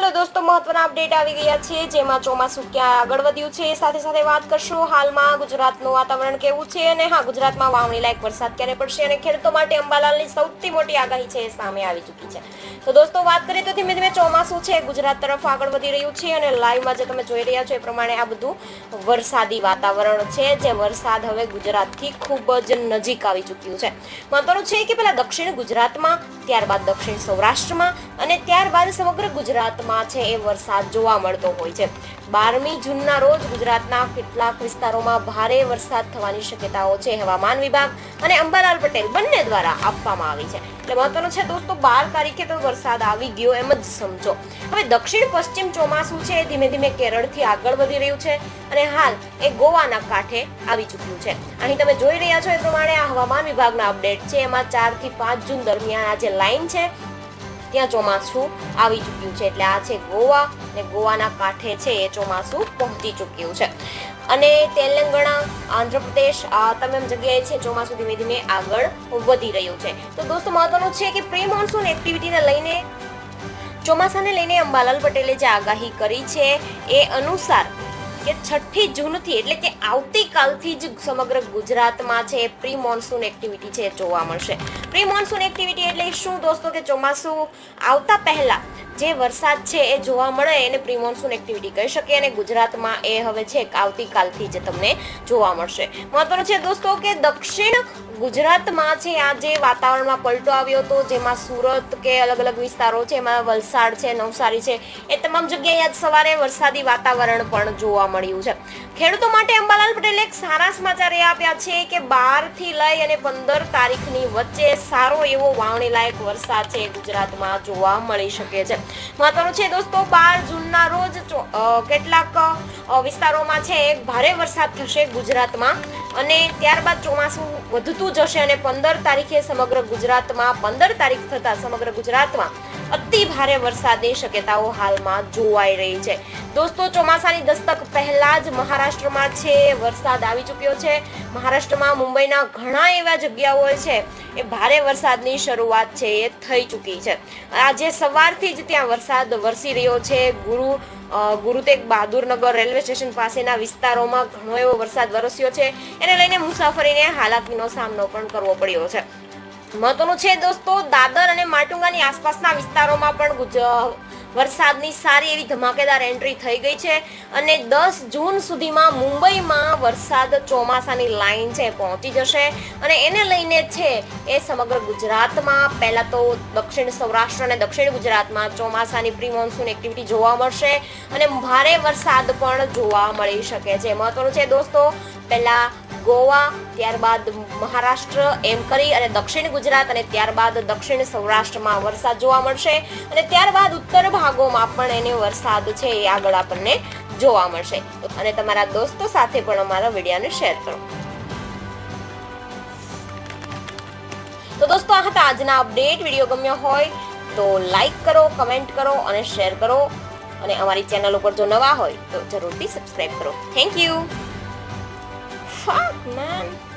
Hello દોસ્તો, મહત્વના update આવી ગયા છે જેમાં ચોમાસું ક્યાં આગળ વધ્યું છે, સાથે સાથે વાત કરશું હાલમાં ગુજરાતનું વાતાવરણ કેવું છે અને હા, ગુજરાતમાં વાવણી લાયક વરસાદ ક્યારે પડશે અને ખેડૂતો માટે અંબાલાલની સૌથી મોટી આગાહી છે સામે આવી ચૂકી છે. તો દોસ્તો, વાત કરીએ તો ધીમે ધીમે ચોમાસું છે, ગુજરાત તરફ આગળ વધી રહ્યું છે અને લાઈવમાં જે તમે જોઈ રહ્યા છો એ પ્રમાણે આ બધું વરસાદી વાતાવરણ છે, જે વરસાદ હવે ગુજરાતથી ખૂબ જ નજીક આવી ચૂક્યું છે. મહત્વનું છે કે પેલા દક્ષિણ ગુજરાતમાં, ત્યારબાદ દક્ષિણ સૌરાષ્ટ્રમાં અને ત્યારબાદ સમગ્ર ગુજરાતમાં છે એ વરસાદ જોવા મળતો હોય છે. બારમી જૂનના રોજ ગુજરાતના કેટલાક વિસ્તારોમાં ભારે વરસાદ થવાની શક્યતાઓ છે હવામાન વિભાગ અને અંબાલાલ પટેલ બંને દ્વારા આપવામાં આવી છે. એટલે મહત્વનું છે દોસ્તો, બાર તારીખે તો વરસાદ આવી ગયો એમ જ સમજો. હવે દક્ષિણ પશ્ચિમ ચોમાસું છે એ ધીમે ધીમે કેરળથી આગળ વધી રહ્યું છે અને હાલ એ ગોવાના કાંઠે આવી ચૂક્યું છે. અહીં તમે જોઈ રહ્યા છો એ પ્રમાણે આ હવામાન વિભાગના અપડેટ છે. એમાં ચારથી પાંચ જૂન દરમિયાન આ જે લાઇન છે ત્યાં ચોમાસું આવી ચૂક્યું છે. એટલે આ છે ગોવા અને ગોવાના કાંઠે છે એ ચોમાસું પહોંચી ચૂક્યું છે. અને તેલંગણા, આંધ્રપ્રદેશ, આ તમામ જગ્યાએ છે ચોમાસું ધીમે ધીમે આગળ વધી રહ્યું છે. તો દોસ્તો, મહત્વનું છે કે પ્રી મોન્સૂન એક્ટિવિટીને લઈને, ચોમાસાને લઈને અંબાલાલ પટેલે જે આગાહી કરી છે એ અનુસાર કે છઠ્ઠી જૂનથી એટલે કે આવતીકાલથી જ સમગ્ર ગુજરાતમાં છે પ્રી મોન્સૂન એક્ટિવિટી છે, જોવા મળશે. પ્રી મોન્સૂન એક્ટિવિટી એટલે શું? દોસ્તો, કે ચોમાસું આવતા પહેલા જે વરસાદ છે એ જોવા મળે એને પ્રિમોન્સૂન એક્ટિવિટી કહી શકીએ અને ગુજરાતમાં એ હવે છે આવતીકાલથી જ તમને જોવા મળશે. મહત્વનું છે દોસ્તો કે દક્ષિણ ગુજરાતમાં છે આ જે વાતાવરણમાં પલટો આવ્યો હતો, જેમાં સુરત કે અલગ અલગ વિસ્તારો છે, એમાં વલસાડ છે, નવસારી છે, એ તમામ જગ્યાએ આજ સવારે વરસાદી વાતાવરણ પણ જોવા મળ્યું છે. ખેડૂતો માટે અંબાલાલ પટેલે એક સારા સમાચાર એ આપ્યા છે કે બારથી લઈ અને પંદર તારીખની વચ્ચે સારો એવો વાવણી લાયક વરસાદ છે ગુજરાતમાં જોવા મળી શકે છે. મહત્વનું છે દોસ્તો, બાર જૂનના રોજ કેટલાક વિસ્તારોમાં છે ભારે વરસાદ થશે ગુજરાતમાં અને ત્યારબાદ ચોમાસું વધતું જશે અને પંદર તારીખે સમગ્ર ગુજરાતમાં, પંદર તારીખ થતાં સમગ્ર ગુજરાતમાં અતિ ભારે વરસાદની શક્યતાઓ હાલમાં જોવાઈ રહી છે. દોસ્તો, ચોમાસાની દસ્તક પહેલા જ મહારાષ્ટ્રમાં છે, વરસાદ આવી ચૂક્યો છે. મહારાષ્ટ્રમાં મુંબઈના ઘણા એવા જગ્યાઓ છે એ ભારે વરસાદની શરૂઆત છે, એ થઈ ચૂકી છે. આજે સવારથી જ ત્યાં વરસાદ વરસી રહ્યો છે. ગુરુ ગુરુ તેગ બહાદુરનગર રેલવે સ્ટેશન પાસેના વિસ્તારોમાં ઘણો એવો વરસાદ વરસ્યો છે. એને લઈને મુસાફરીને હાલાકીનો સામનો પણ કરવો પડ્યો છે. મહત્વનું છે દોસ્તો, દાદર અને માટુંગાની આસપાસના વિસ્તારોમાં પણ વરસાદની સારી એવી ધમાકેદાર એન્ટ્રી થઈ ગઈ છે અને દસ જૂન સુધીમાં મુંબઈમાં વરસાદ ચોમાસાની લાઈન છે પહોંચી જશે અને એને લઈને છે એ સમગ્ર ગુજરાતમાં પહેલાં તો દક્ષિણ સૌરાષ્ટ્ર અને દક્ષિણ ગુજરાતમાં ચોમાસાની પ્રી મોન્સૂન એક્ટિવિટી જોવા મળશે અને ભારે વરસાદ પણ જોવા મળી શકે છે. મહત્વનું છે દોસ્તો, પહેલા ગોવા, ત્યારબાદ મહારાષ્ટ્ર એમ કરી અને દક્ષિણ ગુજરાત અને ત્યારબાદ દક્ષિણ સૌરાષ્ટ્રમાં વરસાદ જોવા મળશે અને ત્યારબાદ ઉત્તર ભાગોમાં પણ એને વરસાદ છે એ આગળ આપણને જોવા મળશે. અને તમારા દોસ્તો સાથે પણ અમારા વિડીયોને શેર કરો. તો દોસ્તો, આ હતા આજના અપડેટ. વીડિયો ગમ્યો હોય તો લાઈક કરો, કમેન્ટ કરો અને શેર કરો. અને અમારી ચેનલ ઉપર જો નવા હોય તો જરૂરથી સબસ્ક્રાઇબ કરો. Thank you. Fuck, man.